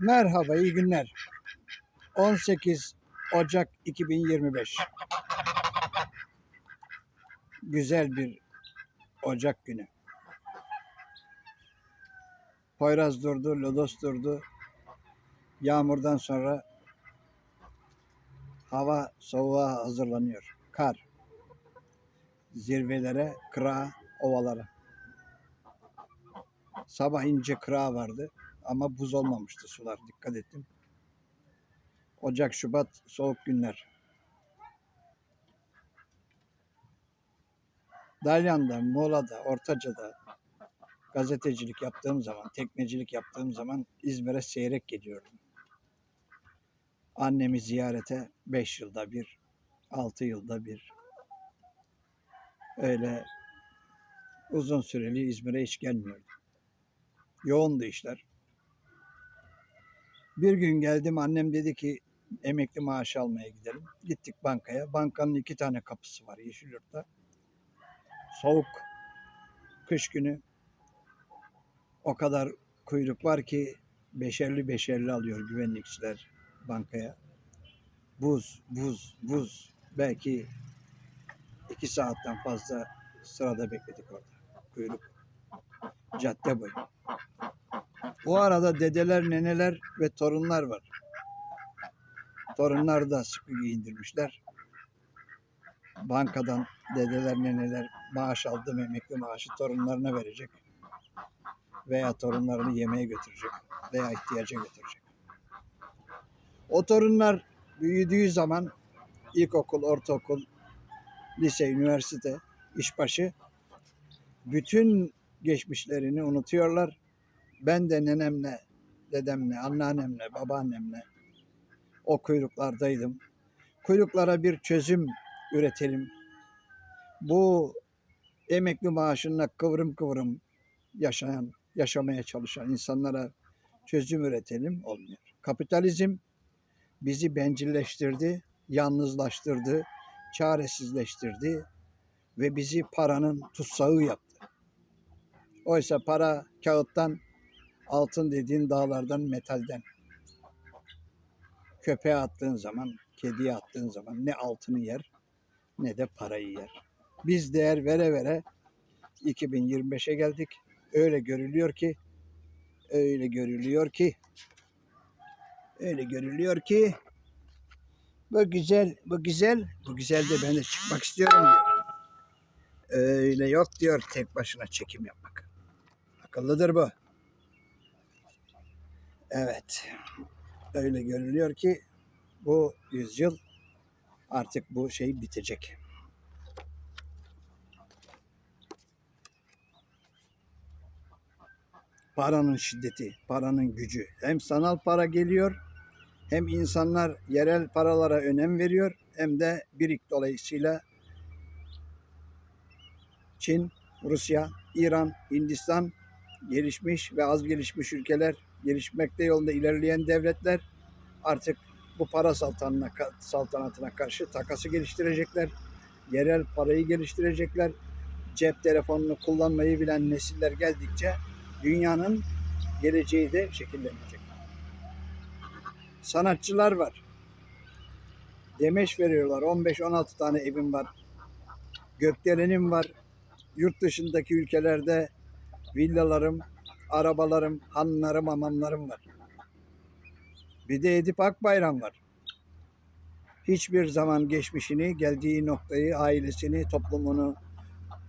Merhaba, iyi günler. 18 Ocak 2025. Güzel bir Ocak günü. Poyraz durdu, lodos durdu. Yağmurdan sonra hava soğuğa hazırlanıyor. Kar. Zirvelere, kıra, ovalara. Sabah ince kıra vardı ama buz olmamıştı sular. Dikkat ettim. Ocak, Şubat soğuk günler. Dalyan'da, Muğla'da, Ortaca'da gazetecilik yaptığım zaman, teknecilik yaptığım zaman İzmir'e seyrek geliyordum. Annemi ziyarete 5 yılda bir, 6 yılda bir. Öyle uzun süreli İzmir'e hiç gelmiyordum. Yoğundu işler. Bir gün geldim annem dedi ki emekli maaşı almaya gidelim. Gittik bankaya. Bankanın iki tane kapısı var Yeşilyurt'ta. Soğuk kış günü o kadar kuyruk var ki beşerli beşerli alıyor güvenlikçiler bankaya. Buz, buz, buz. Belki iki saatten fazla sırada bekledik orada. Kuyruk. Cadde boyu. Bu arada dedeler, neneler ve torunlar var. Torunlar da sıkı giyindirmişler. Bankadan dedeler, neneler maaş aldı, emekli maaşı torunlarına verecek. Veya torunlarını yemeğe götürecek. Veya ihtiyaca götürecek. O torunlar büyüdüğü zaman ilkokul, ortaokul, lise, üniversite, işbaşı bütün geçmişlerini unutuyorlar ben de nenemle, dedemle, anneannemle, babaannemle o kuyruklardaydım. Kuyruklara bir çözüm üretelim. Bu emekli maaşına kıvrım kıvrım yaşayan, yaşamaya çalışan insanlara çözüm üretelim olmuyor. Kapitalizm bizi bencilleştirdi, yalnızlaştırdı, çaresizleştirdi ve bizi paranın tutsağı yaptı. Oysa para kağıttan altın dediğin dağlardan metalden. Köpeğe attığın zaman, kediye attığın zaman ne altını yer ne de parayı yer. Biz değer vere vere 2025'e geldik. Öyle görülüyor ki öyle görülüyor ki öyle görülüyor ki bu güzel, bu güzel, bu güzel de ben de çıkmak istiyorum diyor. Öyle yok diyor tek başına çekim yapmak. Akıllıdır bu. Evet. Öyle görülüyor ki bu yüzyıl artık bu şey bitecek. Paranın şiddeti, paranın gücü. Hem sanal para geliyor, hem insanlar yerel paralara önem veriyor, hem de birik dolayısıyla Çin, Rusya, İran, Hindistan gelişmiş ve az gelişmiş ülkeler gelişmekte yolunda ilerleyen devletler artık bu para saltanatına, saltanatına karşı takası geliştirecekler. Yerel parayı geliştirecekler. Cep telefonunu kullanmayı bilen nesiller geldikçe dünyanın geleceği de şekillenecek. Sanatçılar var. Demeç veriyorlar. 15-16 tane evim var. Gökdelenim var. Yurt dışındaki ülkelerde villalarım, arabalarım, hanlarım, hamamlarım var. Bir de Edip Akbayram var. Hiçbir zaman geçmişini, geldiği noktayı, ailesini, toplumunu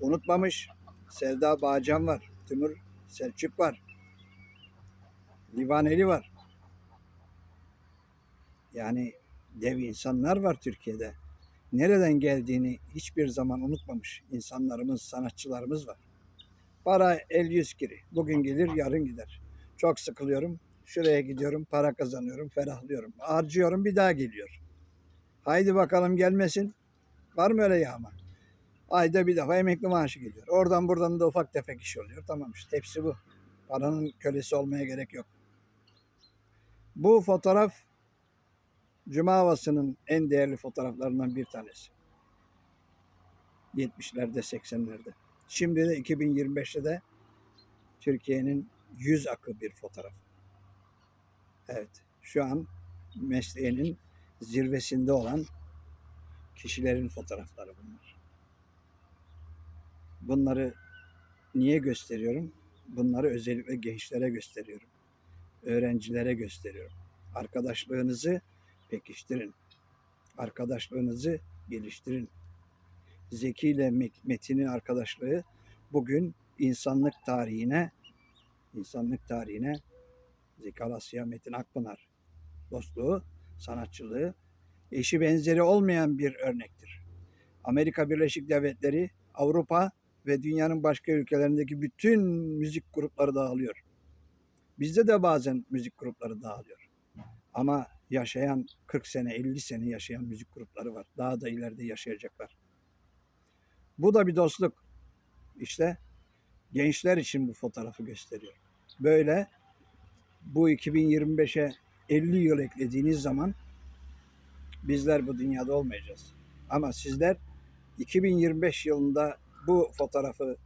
unutmamış. Sevda Bağcan var. Timur Selçuk var. Livaneli var. Yani dev insanlar var Türkiye'de. Nereden geldiğini hiçbir zaman unutmamış insanlarımız, sanatçılarımız var. Para el yüz kiri. Bugün gelir yarın gider. Çok sıkılıyorum. Şuraya gidiyorum para kazanıyorum ferahlıyorum. Harcıyorum bir daha geliyor. Haydi bakalım gelmesin. Var mı öyle yağma? Ayda bir defa emekli maaşı geliyor. Oradan buradan da ufak tefek iş oluyor. Tamam işte hepsi bu. Paranın kölesi olmaya gerek yok. Bu fotoğraf Cuma havasının en değerli fotoğraflarından bir tanesi. 70'lerde 80'lerde. Şimdi de 2025'te de Türkiye'nin yüz akı bir fotoğraf. Evet, şu an mesleğinin zirvesinde olan kişilerin fotoğrafları bunlar. Bunları niye gösteriyorum? Bunları özellikle gençlere gösteriyorum. Öğrencilere gösteriyorum. Arkadaşlığınızı pekiştirin. Arkadaşlığınızı geliştirin. Zeki ile Me- Metin'in arkadaşlığı bugün insanlık tarihine insanlık tarihine Zeki Alasya Metin Akpınar dostluğu, sanatçılığı eşi benzeri olmayan bir örnektir. Amerika Birleşik Devletleri, Avrupa ve dünyanın başka ülkelerindeki bütün müzik grupları dağılıyor. Bizde de bazen müzik grupları dağılıyor. Ama yaşayan 40 sene, 50 sene yaşayan müzik grupları var. Daha da ileride yaşayacaklar. Bu da bir dostluk. İşte gençler için bu fotoğrafı gösteriyor. Böyle bu 2025'e 50 yıl eklediğiniz zaman bizler bu dünyada olmayacağız. Ama sizler 2025 yılında bu fotoğrafı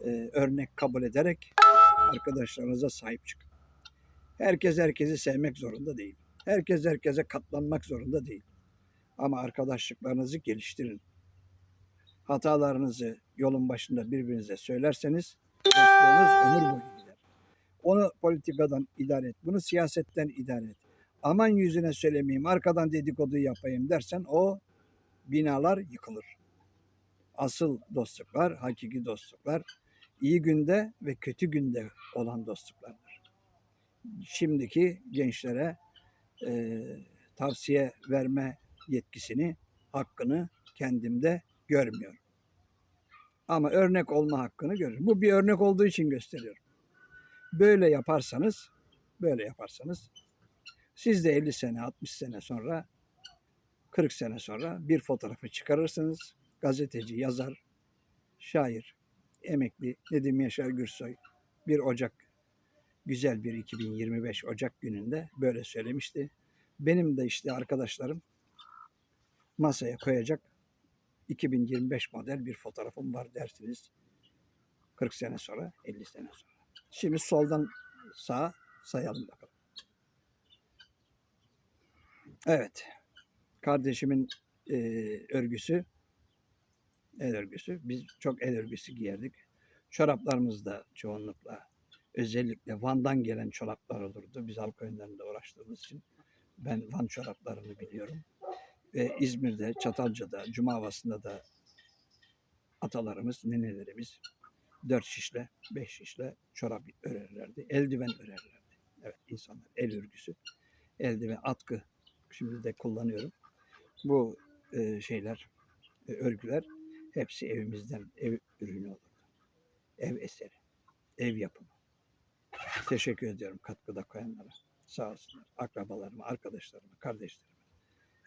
e, örnek kabul ederek arkadaşlarınıza sahip çıkın. Herkes herkesi sevmek zorunda değil. Herkes herkese katlanmak zorunda değil. Ama arkadaşlıklarınızı geliştirin. Hatalarınızı yolun başında birbirinize söylerseniz dostluğunuz ömür boyu gider. Onu politikadan idare et. Bunu siyasetten idare et. Aman yüzüne söylemeyeyim, arkadan dedikodu yapayım dersen o binalar yıkılır. Asıl dostluklar, hakiki dostluklar iyi günde ve kötü günde olan dostluklardır. Şimdiki gençlere e, tavsiye verme yetkisini, hakkını kendimde görmüyorum. Ama örnek olma hakkını görüyorum. Bu bir örnek olduğu için gösteriyorum. Böyle yaparsanız, böyle yaparsanız siz de 50 sene, 60 sene sonra, 40 sene sonra bir fotoğrafı çıkarırsınız. Gazeteci, yazar, şair, emekli Nedim Yaşar Gürsoy bir Ocak, güzel bir 2025 Ocak gününde böyle söylemişti. Benim de işte arkadaşlarım masaya koyacak 2025 model bir fotoğrafım var dersiniz. 40 sene sonra, 50 sene sonra. Şimdi soldan sağa sayalım bakalım. Evet. Kardeşimin e, örgüsü, el örgüsü. Biz çok el örgüsü giyerdik. Çoraplarımız da çoğunlukla özellikle Van'dan gelen çoraplar olurdu. Biz halk oyunlarında uğraştığımız için ben Van çoraplarını biliyorum. Ve İzmir'de, Çatalca'da, Cuma Havası'nda da atalarımız, nenelerimiz dört şişle, beş şişle çorap örerlerdi. Eldiven örerlerdi. Evet insanlar el örgüsü. Eldiven, atkı şimdi de kullanıyorum. Bu e, şeyler, e, örgüler hepsi evimizden ev ürünü olurdu. Ev eseri, ev yapımı. Teşekkür ediyorum katkıda koyanlara. Sağ olsunlar. Akrabalarıma, arkadaşlarıma, kardeşlerime,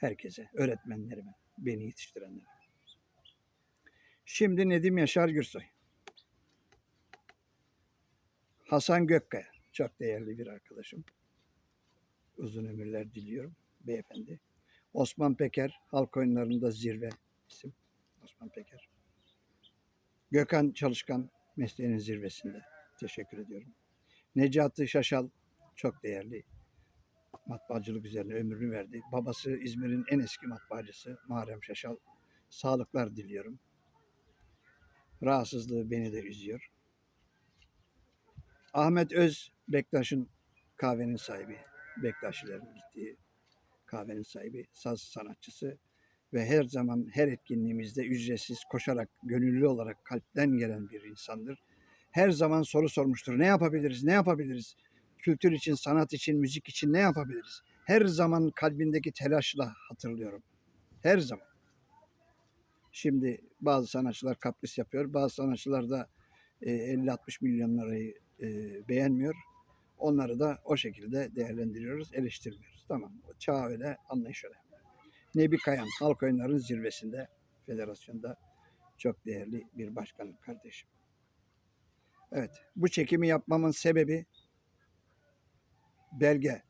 herkese, öğretmenlerime, beni yetiştirenlere. Şimdi Nedim Yaşar Gürsoy. Hasan Gökkaya. Çok değerli bir arkadaşım. Uzun ömürler diliyorum beyefendi. Osman Peker, halk oyunlarında zirve isim. Osman Peker. Gökhan Çalışkan, mesleğinin zirvesinde. Teşekkür ediyorum. Necati Şaşal, çok değerli. Matbaacılık üzerine ömrünü verdi. Babası İzmir'in en eski matbaacısı Muharrem Şaşal. Sağlıklar diliyorum. Rahatsızlığı beni de üzüyor. Ahmet Öz, Bektaş'ın kahvenin sahibi. Bektaşilerin gittiği kahvenin sahibi, saz sanatçısı ve her zaman her etkinliğimizde ücretsiz koşarak, gönüllü olarak kalpten gelen bir insandır. Her zaman soru sormuştur. Ne yapabiliriz, ne yapabiliriz? Kültür için, sanat için, müzik için ne yapabiliriz? Her zaman kalbindeki telaşla hatırlıyorum. Her zaman. Şimdi bazı sanatçılar kapris yapıyor, bazı sanatçılar da e, 50-60 milyon lirayı e, beğenmiyor. Onları da o şekilde değerlendiriyoruz, eleştirmiyoruz. Tamam, çağ öyle, anlayış öyle. Nebi Kayan, halk oyunlarının zirvesinde, federasyonda çok değerli bir başkan kardeşim. Evet, bu çekimi yapmamın sebebi belge.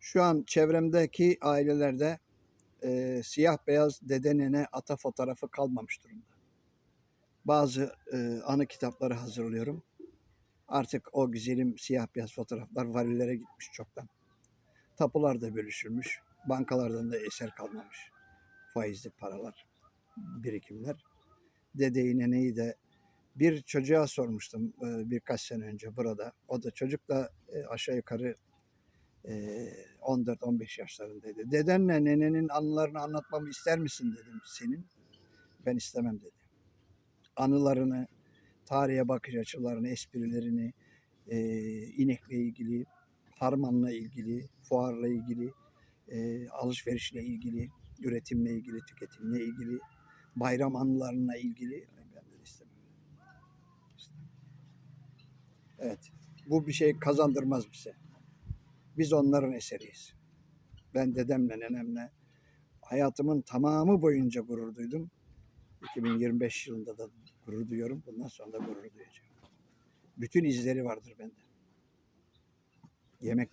Şu an çevremdeki ailelerde e, siyah beyaz dede nene ata fotoğrafı kalmamış durumda. Bazı e, anı kitapları hazırlıyorum. Artık o güzelim siyah beyaz fotoğraflar varillere gitmiş çoktan. Tapular da bölüşülmüş. Bankalardan da eser kalmamış. Faizli paralar, birikimler. Dedeyi neneyi de bir çocuğa sormuştum e, birkaç sene önce burada. O da çocuk da e, aşağı yukarı 14-15 yaşlarındaydı. Dedenle nenenin anılarını anlatmamı ister misin dedim senin. Ben istemem dedi. Anılarını, tarihe bakış açılarını, esprilerini, e, inekle ilgili, harmanla ilgili, fuarla ilgili, e, alışverişle ilgili, üretimle ilgili, tüketimle ilgili, bayram anılarına ilgili ben de istemem. Evet. Bu bir şey kazandırmaz bize. Biz onların eseriyiz. Ben dedemle nenemle hayatımın tamamı boyunca gurur duydum. 2025 yılında da gurur duyuyorum. Bundan sonra da gurur duyacağım. Bütün izleri vardır bende. Yemek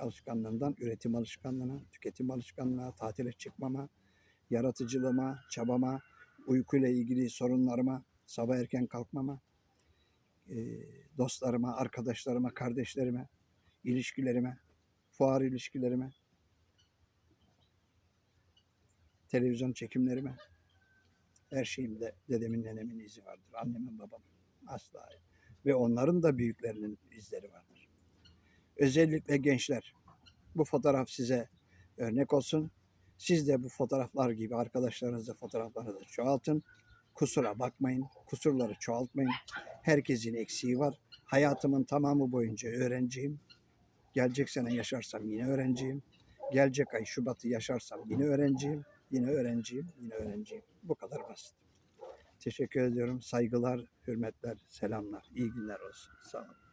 alışkanlığından üretim alışkanlığına, tüketim alışkanlığına, tatile çıkmama, yaratıcılığıma, çabama, uykuyla ilgili sorunlarıma, sabah erken kalkmama, dostlarıma, arkadaşlarıma, kardeşlerime, ilişkilerime, fuar ilişkilerime, televizyon çekimlerime, her şeyimde dedemin nenemin izi vardır. Annemin babamın asla. Ve onların da büyüklerinin izleri vardır. Özellikle gençler. Bu fotoğraf size örnek olsun. Siz de bu fotoğraflar gibi arkadaşlarınızla fotoğraflarınızı çoğaltın. Kusura bakmayın. Kusurları çoğaltmayın. Herkesin eksiği var. Hayatımın tamamı boyunca öğrenciyim. Gelecek sene yaşarsam yine öğrenciyim. Gelecek ay Şubat'ı yaşarsam yine öğrenciyim. Yine öğrenciyim, yine öğrenciyim. Bu kadar basit. Teşekkür ediyorum. Saygılar, hürmetler, selamlar. İyi günler olsun. Sağ olun.